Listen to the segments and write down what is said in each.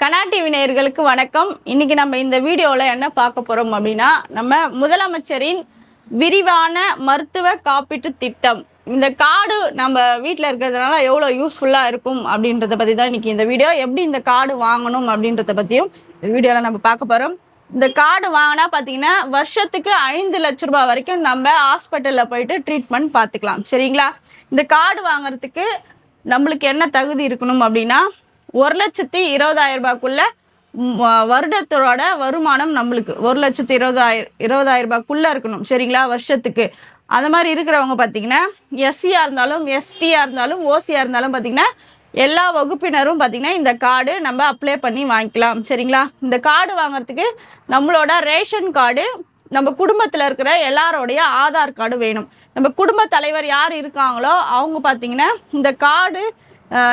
கனா TV நேயர்களுக்கு வணக்கம். இன்னைக்கு நம்ம இந்த வீடியோவில் என்ன பார்க்க போகிறோம் அப்படின்னா நம்ம முதலமைச்சரின் விரிவான மருத்துவ காப்பீட்டு திட்டம். இந்த கார்டு நம்ம வீட்டில் இருக்கிறதுனால எவ்வளோ யூஸ்ஃபுல்லாக இருக்கும் அப்படின்றத பற்றி தான் இன்னைக்கு இந்த வீடியோ. எப்படி இந்த கார்டு வாங்கணும் அப்படின்றத பற்றியும் இந்த வீடியோவில் நம்ம பார்க்க போகிறோம் இந்த கார்டு வாங்கினா பார்த்தீங்கன்னா வருஷத்துக்கு ஐந்து லட்ச ரூபாய் வரைக்கும் நம்ம ஹாஸ்பிட்டலில் போயிட்டு ட்ரீட்மெண்ட் பார்த்துக்கலாம். சரிங்களா? இந்த கார்டு வாங்குறதுக்கு நம்மளுக்கு என்ன தகுதி இருக்கணும் அப்படின்னா ஒரு லட்சத்தி இருபதாயிரம் ரூபாய்க்குள்ள வருடத்தோட வருமானம் நம்மளுக்கு. ஒரு லட்சத்தி இருபதாயிரம் இருபதாயிரம் ரூபாய்க்குள்ளே இருக்கணும். சரிங்களா? வருஷத்துக்கு. அந்த மாதிரி இருக்கிறவங்க பார்த்தீங்கன்னா எஸ்சியாக இருந்தாலும் எஸ்டியாக இருந்தாலும் ஓசியாக இருந்தாலும் பார்த்தீங்கன்னா எல்லா வகுப்பினரும் பார்த்தீங்கன்னா இந்த கார்டு நம்ம அப்ளை பண்ணி வாங்கிக்கலாம். சரிங்களா? இந்த கார்டு வாங்குறதுக்கு நம்மளோட ரேஷன் கார்டு நம்ம குடும்பத்தில் இருக்கிற எல்லாரோடைய ஆதார் கார்டு வேணும். நம்ம குடும்ப தலைவர் யார் இருக்காங்களோ அவங்க பார்த்தீங்கன்னா இந்த கார்டு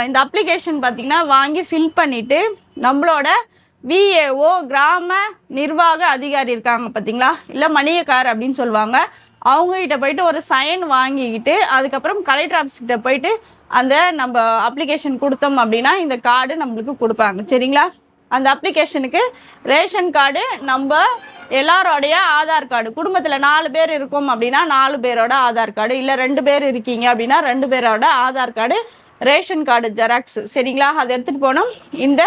இந்த அப்ளிகேஷன் பார்த்தீங்கன்னா வாங்கி ஃபில் பண்ணிவிட்டு நம்மளோட விஏஓ கிராம நிர்வாக அதிகாரி இருக்காங்க பார்த்தீங்களா இல்லை மணியக்கார் அப்படின்னு சொல்லுவாங்க. அவங்ககிட்ட போயிட்டு ஒரு சைன் வாங்கிக்கிட்டு அதுக்கப்புறம் கலெக்டர் ஆஃபீஸ்கிட்ட போயிட்டு அந்த நம்ம அப்ளிகேஷன் கொடுத்தோம் அப்படின்னா இந்த கார்டு நம்மளுக்கு கொடுப்பாங்க. சரிங்களா? அந்த அப்ளிகேஷனுக்கு ரேஷன் கார்டு நம்ம எல்லாரோடைய ஆதார் கார்டு குடும்பத்தில் நாலு பேர் இருக்கோம் அப்படின்னா நாலு பேரோட ஆதார் கார்டு இல்லை ரெண்டு பேர் இருக்கீங்க அப்படின்னா ரெண்டு பேரோட Aadhaar card ration card xerox. சரிங்களா? அதை எடுத்துகிட்டு போனோம் இந்த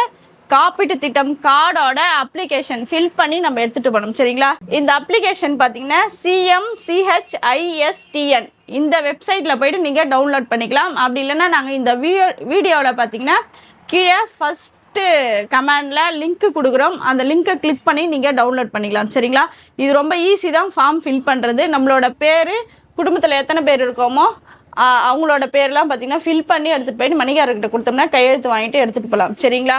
காப்பீட்டு திட்டம் கார்டோட அப்ளிகேஷன் ஃபில் பண்ணி நம்ம எடுத்துகிட்டு போகணும். சரிங்களா? இந்த அப்ளிகேஷன் பார்த்தீங்கன்னா சிஎம் சிஹெச்ஐஎஸ்டிஎன் இந்த வெப்சைட்டில் போயிட்டு நீங்கள் டவுன்லோட் பண்ணிக்கலாம். அப்படி இல்லைன்னா நாங்கள் இந்த வீடியோ வீடியோவில் பார்த்தீங்கன்னா கீழே ஃபஸ்ட்டு கமெண்டில் லிங்க்கு கொடுக்குறோம். அந்த லிங்க்கை கிளிக் பண்ணி நீங்கள் டவுன்லோட் பண்ணிக்கலாம். சரிங்களா? இது ரொம்ப ஈஸி தான். ஃபார்ம் ஃபில் பண்ணுறது நம்மளோட பேர் குடும்பத்தில் எத்தனை பேர் இருக்கோமோ அவங்களோட பேர்லாம் பார்த்தீங்கன்னா ஃபில் பண்ணி எடுத்துகிட்டு போயிட்டு மணிகாரர்கிட்ட கொடுத்தோம்னா கையெழுத்து வாங்கிட்டு எடுத்துகிட்டு போகலாம் சரிங்களா?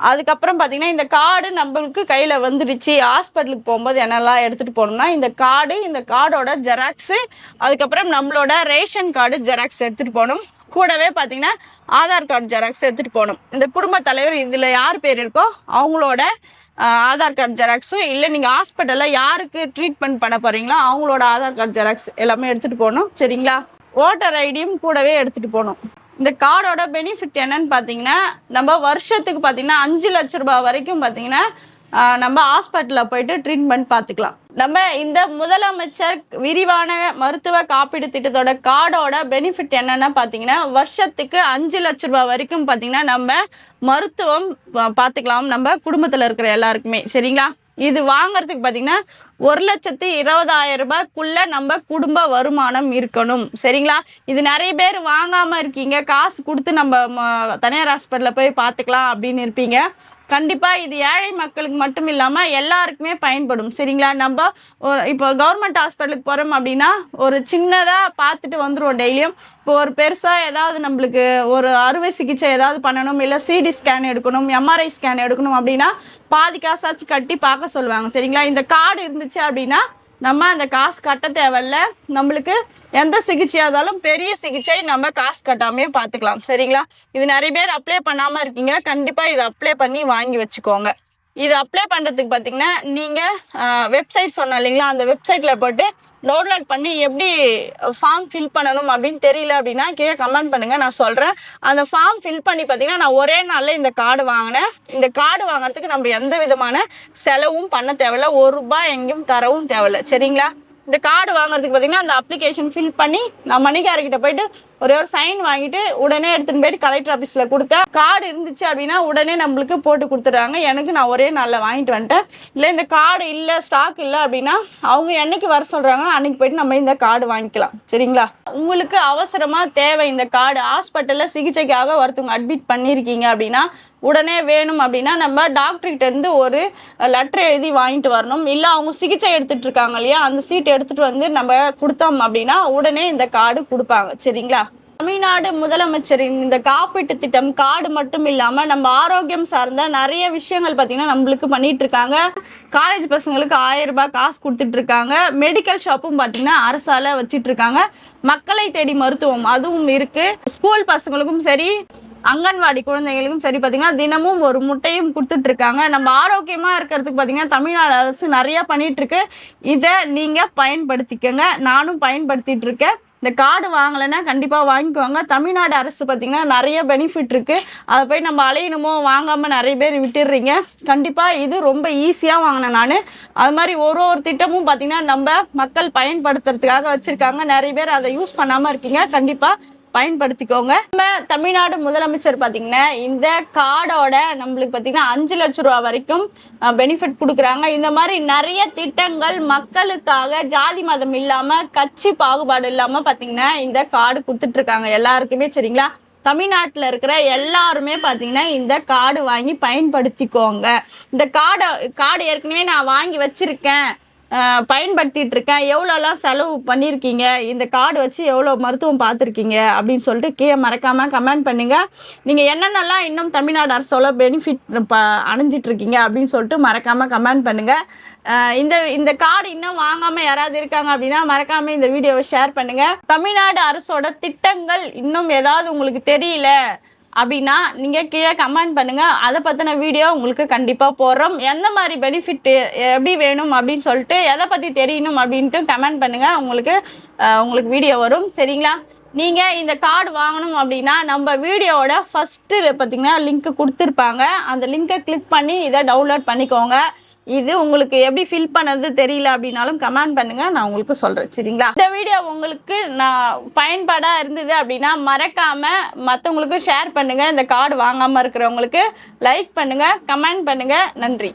அதுக்கப்புறம் பார்த்தீங்கன்னா இந்த கார்டு நம்மளுக்கு கையில் வந்துடுச்சு. ஹாஸ்பிட்டலுக்கு போகும்போது என்னெல்லாம் எடுத்துகிட்டு போகணும்னா இந்த கார்டு இந்த கார்டோட ஜெராக்ஸு அதுக்கப்புறம் நம்மளோட ரேஷன் கார்டு ஜெராக்ஸ் எடுத்துகிட்டு போகணும். கூடவே பார்த்தீங்கன்னா ஆதார் கார்டு ஜெராக்ஸ் எடுத்துகிட்டு போகணும். இந்த குடும்ப தலைவர் இதில் யார் பேர் இருக்கோ அவங்களோட ஆதார் கார்டு ஜெராக்ஸும் இல்லை நீங்கள் ஹாஸ்பிட்டலில் யாருக்கு ட்ரீட்மெண்ட் பண்ண போகிறீங்களோ அவங்களோட ஆதார் கார்டு ஜெராக்ஸ் எல்லாமே எடுத்துகிட்டு போகணும். சரிங்களா? ஓட்டர் ஐடியும் கூடவே எடுத்துகிட்டு போகணும். இந்த கார்டோட பெனிஃபிட் என்னன்னு பார்த்தீங்கன்னா நம்ம வருஷத்துக்கு பார்த்தீங்கன்னா அஞ்சு லட்ச ரூபாய் வரைக்கும் பார்த்தீங்கன்னா நம்ம ஹாஸ்பிட்டலில் போயிட்டு ட்ரீட்மெண்ட் பார்த்துக்கலாம். நம்ம இந்த முதலமைச்சர் விரிவான மருத்துவ காப்பீடு திட்டத்தோட கார்டோட பெனிஃபிட் என்னென்னா பார்த்தீங்கன்னா வருஷத்துக்கு அஞ்சு லட்ச ரூபாய் வரைக்கும் பார்த்தீங்கன்னா நம்ம மருத்துவம் பா- பார்த்துக்கலாம். நம்ம குடும்பத்தில் இருக்கிற எல்லாருக்குமே. சரிங்களா? இது வாங்குறதுக்கு பார்த்தீங்கன்னா ஒரு லட்சத்தி இருபதாயிரம் ரூபாய்க்குள்ள நம்ம குடும்ப வருமானம் இருக்கணும். சரிங்களா? இது நிறைய பேர் வாங்காம இருக்கீங்க. காசு கொடுத்து நம்ம ம- தனியார் ஹாஸ்பிட்டலில் போய் பார்த்துக்கலாம் அப்படின்னு இருப்பீங்க. கண்டிப்பாக இது ஏழை மக்களுக்கு மட்டும் இல்லாமல் எல்லாருக்குமே பயன்படும். சரிங்களா? நம்ம ஒரு இப்போ கவர்மெண்ட் ஹாஸ்பிட்டலுக்கு போகிறோம் அப்படின்னா ஒரு சின்னதாக பார்த்துட்டு வந்துடுவோம் டெய்லியும். இப்போ ஒரு பெருசாக ஏதாவது நம்மளுக்கு ஒரு அறுவை சிகிச்சை ஏதாவது பண்ணணும் இல்லை சிடி ஸ்கேன் எடுக்கணும் எம்ஆர்ஐ ஸ்கேன் எடுக்கணும் அப்படின்னா பாதி காசாச்சும் கட்டி பார்க்க சொல்லுவாங்க. சரிங்களா? இந்த கார்டு இருந்துச்சு அப்படின்னா நம்ம அந்த காசு கட்ட தேவையில்ல. நம்மளுக்கு எந்த சிகிச்சையாக இருந்தாலும் பெரிய சிகிச்சை நம்ம காசு கட்டாமே பார்த்துக்கலாம். சரிங்களா? இது நிறைய பேர் அப்ளை பண்ணாமல் இருக்கீங்க. கண்டிப்பாக இதை அப்ளை பண்ணி வாங்கி வச்சுக்கோங்க. இது அப்ளை பண்ணுறதுக்கு பார்த்தீங்கன்னா நீங்கள் வெப்சைட் சொன்னோம் இல்லைங்களா? அந்த வெப்சைட்டில் போட்டு டவுன்லோட் பண்ணி எப்படி ஃபார்ம் ஃபில் பண்ணணும் அப்படின்னு தெரியல அப்படின்னா கீழே கமெண்ட் பண்ணுங்கள் நான் சொல்கிறேன் அந்த ஃபார்ம் ஃபில் பண்ணி பார்த்தீங்கன்னா நான் ஒரே நாளில் இந்த கார்டு வாங்கினேன். இந்த கார்டு வாங்குறதுக்கு நம்ம எந்த விதமான செலவும் பண்ண தேவையில்ல. ஒரு ரூபாய் எங்கேயும் தரவும் தேவையில்ல. சரிங்களா? இந்த கார்டு வாங்குறதுக்கு பார்த்தீங்கன்னா அந்த அப்ளிகேஷன் ஃபில் பண்ணி நான் மணிக்காரர்கிட்ட போயிட்டு ஒரே ஒரு சைன் வாங்கிட்டு உடனே எடுத்துன்னு போயிட்டு கலெக்டர் ஆஃபீஸில் கொடுத்தேன் கார்டு இருந்துச்சு அப்படின்னா உடனே நம்மளுக்கு போட்டு கொடுத்துட்றாங்க. எனக்கு நான் ஒரே நாளில் வாங்கிட்டு வந்துட்டேன். இல்லை இந்த கார்டு இல்லை ஸ்டாக் இல்லை அப்படின்னா அவங்க என்னைக்கு வர சொல்கிறாங்களோ அன்னைக்கு போயிட்டு நம்ம இந்த கார்டு வாங்கிக்கலாம். சரிங்களா? உங்களுக்கு அவசரமாக தேவை இந்த கார்டு ஹாஸ்பிட்டலில் சிகிச்சைக்காக ஒருத்தவங்க அட்மிட் பண்ணியிருக்கீங்க அப்படின்னா உடனே வேணும் அப்படின்னா நம்ம டாக்டர்கிட்ட இருந்து ஒரு லெட்டர் எழுதி வாங்கிட்டு வரணும். இல்லை அவங்க சிகிச்சை எடுத்துட்டு இருக்காங்க இல்லையா? அந்த சீட் எடுத்துட்டு வந்து நம்ம கொடுத்தோம் அப்படின்னா உடனே இந்த கார்டு கொடுப்பாங்க. சரிங்களா? தமிழ்நாடு முதலமைச்சரின் இந்த காப்பீட்டு திட்டம் கார்டு மட்டும் இல்லாமல் நம்ம ஆரோக்கியம் சார்ந்த நிறைய விஷயங்கள் பார்த்தீங்கன்னா நம்மளுக்கு பண்ணிட்டு இருக்காங்க. காலேஜ் பசங்களுக்கு ஆயிரம் ரூபாய் காசு கொடுத்துட்டு இருக்காங்க. மெடிக்கல் ஷாப்பும் பார்த்தீங்கன்னா அரசால வச்சிட்டு இருக்காங்க. மக்களை தேடி மருத்துவம் அதுவும் இருக்கு. ஸ்கூல் பசங்களுக்கும் சரி அங்கன்வாடி குழந்தைகளுக்கும் சரி பார்த்தீங்கன்னா தினமும் ஒரு முட்டையும் கொடுத்துட்டு இருக்காங்க நம்ம ஆரோக்கியமாக இருக்கிறதுக்கு பார்த்தீங்கன்னா தமிழ்நாடு அரசு நிறையா பண்ணிகிட்ருக்கு இதை நீங்கள் பயன்படுத்திக்கங்க. நானும் பயன்படுத்திகிட்டு இருக்கேன் இந்த கார்டு வாங்கலைன்னா கண்டிப்பாக வாங்கிக்குவாங்க தமிழ்நாடு அரசு பார்த்திங்கன்னா நிறைய பெனிஃபிட் இருக்குது அதை போய் நம்ம அலையணுமோ வாங்காமல் நிறைய பேர் விட்டுடுறீங்க. கண்டிப்பாக இது ரொம்ப ஈஸியாக வாங்கினேன் நான். அது மாதிரி ஒரு ஒரு திட்டமும் பார்த்திங்கன்னா நம்ம மக்கள் பயன்படுத்துறதுக்காக வச்சுருக்காங்க. நிறைய பேர் அதை யூஸ் பண்ணாமல் இருக்கீங்க. கண்டிப்பாக பயன்படுத்திக்கோங்க. நம்ம தமிழ்நாடு முதலமைச்சர் பார்த்தீங்கன்னா இந்த கார்டோட நம்மளுக்கு பார்த்தீங்கன்னா அஞ்சு லட்ச ரூபா வரைக்கும் பெனிஃபிட் கொடுக்குறாங்க. இந்த மாதிரி நிறைய திட்டங்கள் மக்களுக்காக ஜாதி மதம் இல்லாமல் கட்சி பாகுபாடு இல்லாமல் பார்த்தீங்கன்னா இந்த கார்டு கொடுத்துட்ருக்காங்க எல்லாருக்குமே சரிங்களா? தமிழ்நாட்டில் இருக்கிற எல்லாருமே பார்த்தீங்கன்னா இந்த கார்டு வாங்கி பயன்படுத்திக்கோங்க. இந்த கார்டை கார்டு ஏற்கனவே நான் வாங்கி வச்சுருக்கேன். பயன்படுத்திகிட்டு இருக்கேன் எவ்வளோலாம் செலவு பண்ணியிருக்கீங்க இந்த கார்டு வச்சு எவ்வளோ மருத்துவம் பார்த்துருக்கீங்க? அப்படின்னு சொல்லிட்டு கீழே மறக்காமல் கமெண்ட் பண்ணுங்கள் நீங்கள் என்னென்னலாம் இன்னும் தமிழ்நாடு அரசோட பெனிஃபிட் ப அடைஞ்சிட்டு இருக்கீங்க அப்படின்னு சொல்லிட்டு மறக்காமல் கமெண்ட் பண்ணுங்கள் இந்த இந்த கார்டு இன்னும் வாங்காமல் யாராவது இருக்காங்க அப்படின்னா மறக்காமல் இந்த வீடியோவை ஷேர் பண்ணுங்கள் தமிழ்நாடு அரசோட திட்டங்கள் இன்னும் ஏதாவது உங்களுக்கு தெரியல? அப்படின்னா நீங்கள் கீழே கமெண்ட் பண்ணுங்கள் அதை பற்றின வீடியோ உங்களுக்கு கண்டிப்பாக போடுறோம். எந்த மாதிரி பெனிஃபிட்டு எப்படி வேணும் அப்படின்னு சொல்லிட்டு எதை பற்றி தெரியணும் அப்படின்ட்டு கமெண்ட் பண்ணுங்கள் உங்களுக்கு உங்களுக்கு வீடியோ வரும். சரிங்களா? நீங்கள் இந்த கார்டு வாங்கணும் அப்படின்னா நம்ம வீடியோவோட ஃபஸ்ட்டு பார்த்தீங்கன்னா லிங்க்கு கொடுத்துருப்பாங்க. அந்த லிங்க்கை கிளிக் பண்ணி இதை டவுன்லோட் பண்ணிக்கோங்க. இது உங்களுக்கு எப்படி ஃபில் பண்ணது தெரியல அப்படின்னாலும் கமெண்ட் பண்ணுங்க. நான் உங்களுக்கு சொல்றேன். சரிங்களா? இந்த வீடியோ உங்களுக்கு நான் பயன்பாடா இருந்தது அப்படின்னா மறக்காம மற்றவங்களுக்கும் ஷேர் பண்ணுங்க. இந்த கார்டு வாங்காம இருக்கிறவங்களுக்கு லைக் பண்ணுங்க கமெண்ட் பண்ணுங்க. நன்றி.